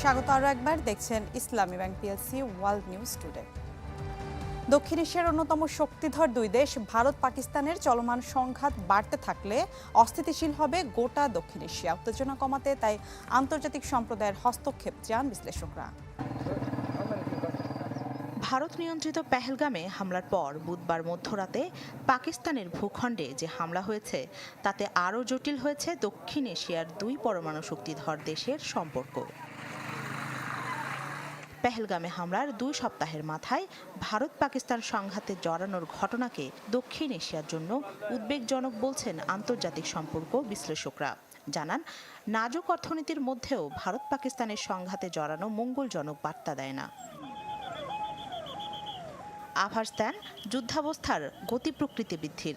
স্বাগত আরও একবার। দেখছেন Islami bank PLC world news today দক্ষিণ এশিয়ার অন্যতম শক্তিধর দুই দেশ, ভারত, পাকিস্তানের চলমান সংঘাত বাড়তে থাকলে অস্থিতিশীল হবে গোটা দক্ষিণ এশিয়া। উত্তেজনা কমাতে তাই আন্তর্জাতিক সম্প্রদায়ের হস্তক্ষেপ চান বিশ্লেষকরা। ভারত নিয়ন্ত্রিত পেহেলগামে হামলার পর বুধবার মধ্যরাতে পাকিস্তানের ভূখণ্ডে যে হামলা হয়েছে, তাতে আরও জটিল হয়েছে দক্ষিণ এশিয়ার দুই পরমাণু শক্তিধর দেশের সম্পর্ক। পেহেলগামে হামলার দুই সপ্তাহের মাথায় ভারত পাকিস্তান সংঘাতে জড়ানোর ঘটনাকে দক্ষিণ এশিয়ার জন্য উদ্বেগজনক বলছেন আন্তর্জাতিক সম্পর্ক বিশ্লেষকরা। জানান, নাজুক অর্থনীতির মধ্যেও ভারত পাকিস্তানের সংঘাতে জড়ানো মঙ্গলজনক বার্তা দেয় না। আভাস দেন, যুদ্ধাবস্থার গতি প্রকৃতি বৃদ্ধির।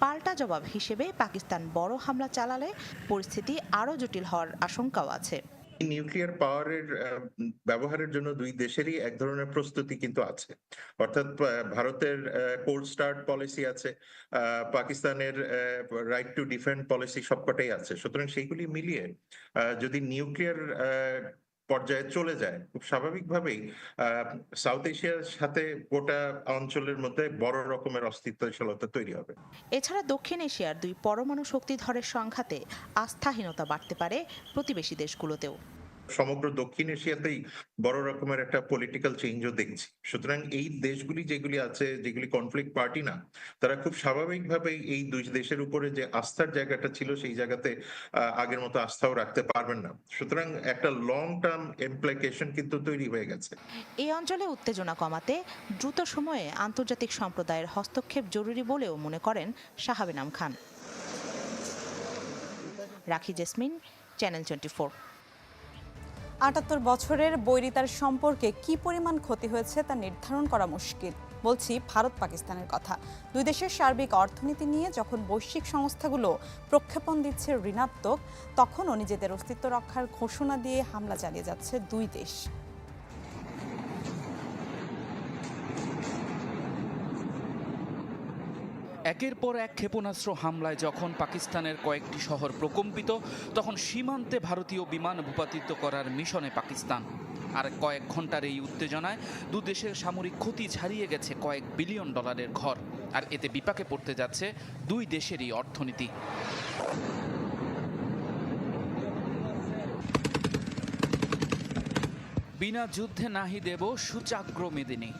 পাল্টা জবাব হিসেবে পাকিস্তান বড় হামলা চালালে পরিস্থিতি আরও জটিল হওয়ার আশঙ্কাও আছে। নিউক্লিয়ার পাওয়ারের ব্যবহারের জন্য দুই দেশেরই এক ধরনের প্রস্তুতি কিন্তু আছে। অর্থাৎ ভারতের কোল্ড স্টার্ট পলিসি আছে পাকিস্তানের রাইট টু ডিফেন্ড পলিসি সবকটাই আছে। সুতরাং সেইগুলি মিলিয়ে যদি নিউক্লিয়ার পর্যায়ে চলে যায়। খুব স্বাভাবিকভাবেই সাউথ এশিয়ার সাথে গোটা অঞ্চলের মধ্যে বড় রকমের অস্তিত্বশীলতা তৈরি হবে। এছাড়া দক্ষিণ এশিয়ার দুই পরমাণু শক্তিধরের সংঘাতে আস্থাহীনতা বাড়তে পারে প্রতিবেশী দেশগুলোতেও। সমগ্র দক্ষিণ এশিয়াতেই বড় রকমের একটা পলিটিক্যাল চেঞ্জও দেখছি। সুতরাং এই দেশগুলি যেগুলি আছে, যেগুলি কনফ্লিক্ট পার্টি না, তারা খুব স্বাভাবিকভাবেই এই দুই দেশের উপরে যে আস্থার জায়গাটা ছিল, সেই জায়গাতে আগের মতো আস্থাও রাখতে পারবেন না। সুতরাং একটা লং টার্ম ইমপ্লিকেশন কিন্তু তৈরি হয়ে গেছে। এই অঞ্চলে উত্তেজনা কমাতে দ্রুত সময়ে আন্তর্জাতিক সম্প্রদায়ের হস্তক্ষেপ জরুরি বলেও মনে করেন শাহাবিনাম খান। রাখি জেসমিন, চ্যানেল টোয়েন্টি আটাত্তর বছরের বৈরিতার সম্পর্কে কি পরিমাণ ক্ষতি হয়েছে তা নির্ধারণ করা মুশকিল, বলছি ভারত পাকিস্তানের কথা। দুই দেশের সার্বিক অর্থনীতি নিয়ে যখন বৈশ্বিক সংস্থাগুলো প্রক্ষেপণ দিচ্ছে ঋণাত্মক, তখনও নিজেদের অস্তিত্ব রক্ষার ঘোষণা দিয়ে হামলা চালিয়ে যাচ্ছে দুই দেশ। একের পর এক ক্ষেপণাস্ত্র হামলায় যখন পাকিস্তানের কয়েকটি শহর প্রকম্পিত, তখন সীমান্তে ভারতীয় বিমান ভূপাতিত করার মিশনে পাকিস্তান। আর কয়েক ঘণ্টার এই উত্তেজনায় দু দেশের সামরিক ক্ষতি ছাড়িয়ে গেছে কয়েক বিলিয়ন ডলারের ঘর। আর এতে বিপাকে পড়তে যাচ্ছে দুই দেশেরই অর্থনীতি। বিনা যুদ্ধে নাহি দেব সুচাগ্র মেদিনী।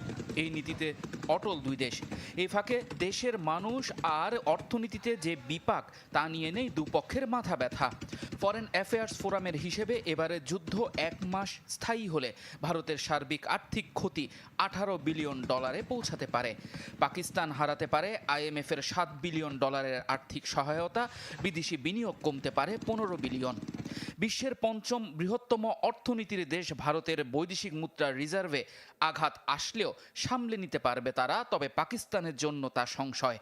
এই নীতিতে অটল দুই দেশ। এই ফাঁকে দেশের মানুষ আর অর্থনীতিতে যে বিপাক, তা নিয়ে নেই দুপক্ষের মাথা ব্যথা। ফরেন অ্যাফেয়ার্স ফোরামের হিসেবে এবারে যুদ্ধ এক মাস স্থায়ী হলে ভারতের সার্বিক আর্থিক ক্ষতি আঠারো বিলিয়ন ডলারে পৌঁছাতে পারে। পাকিস্তান হারাতে পারে আইএমএফের সাত বিলিয়ন ডলারের আর্থিক সহায়তা, বিদেশি বিনিয়োগ কমতে পারে পনেরো বিলিয়ন। বিশ্বের পঞ্চম বৃহত্তম অর্থনীতির দেশ ভারতের বৈদেশিক মুদ্রার রিজার্ভে আঘাত আসলেও সামলে নিতে পারবে তারা, তবে পাকিস্তানের জন্য তা সংশয়।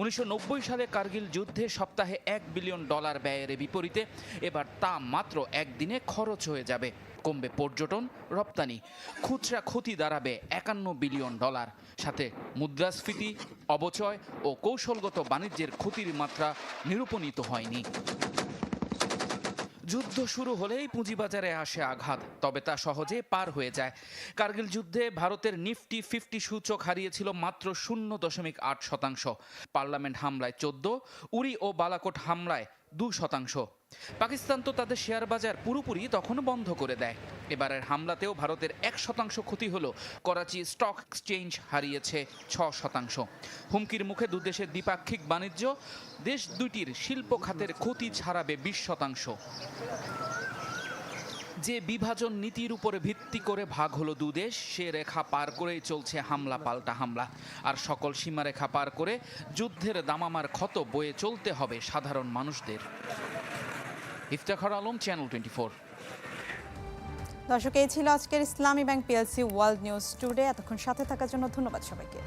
উনিশশো নব্বই সালে কার্গিল যুদ্ধে সপ্তাহে এক বিলিয়ন ডলার ব্যয়ের বিপরীতে, এবার তা মাত্র একদিনে খরচ হয়ে যাবে। কমবে পর্যটন, রপ্তানি, খুচরা ক্ষতি দাঁড়াবে একান্ন বিলিয়ন ডলার। সাথে মুদ্রাস্ফীতি, অবচয় ও কৌশলগত বাণিজ্যের ক্ষতির মাত্রা নিরূপণিত হয়নি। যুদ্ধ শুরু হলেই পুঁজিবাজারে আসে আঘাত, তবে তা সহজে পার হয়ে যায়। কার্গিল যুদ্ধে ভারতের নিফটি ফিফটি সূচক হারিয়েছিল মাত্র শূন্য দশমিক আট শতাংশ। পার্লামেন্ট হামলায় চোদ্দ উড়ি ও বালাকোট হামলায় দু শতাংশ পাকিস্তান তো তাদের শেয়ার বাজার পুরোপুরি তখন বন্ধ করে দেয়। এবারের হামলাতেও ভারতের এক শতাংশ ক্ষতি হল করাচি স্টক এক্সচেঞ্জ হারিয়েছে ছ শতাংশ। হুমকির মুখে দুদেশের দ্বিপাক্ষিক বাণিজ্য, দেশ দুইটির শিল্প খাতের ক্ষতি ছাড়াবে বিশ শতাংশ। যে বিভাজন নীতির উপরে ভিত্তি করে ভাগ হলো দুদেশ সে রেখা পার করেই চলছে হামলা, পাল্টা হামলা। আর সকল সীমারেখা পার করে যুদ্ধের দামামার ক্ষত বয়ে চলতে হবে সাধারণ মানুষদের। Iftekhar Alam channel twenty four দর্শক, এই ছিল আজকের Islami bank PLC world news today এতক্ষণ সাথে থাকার জন্য ধন্যবাদ সবাইকে।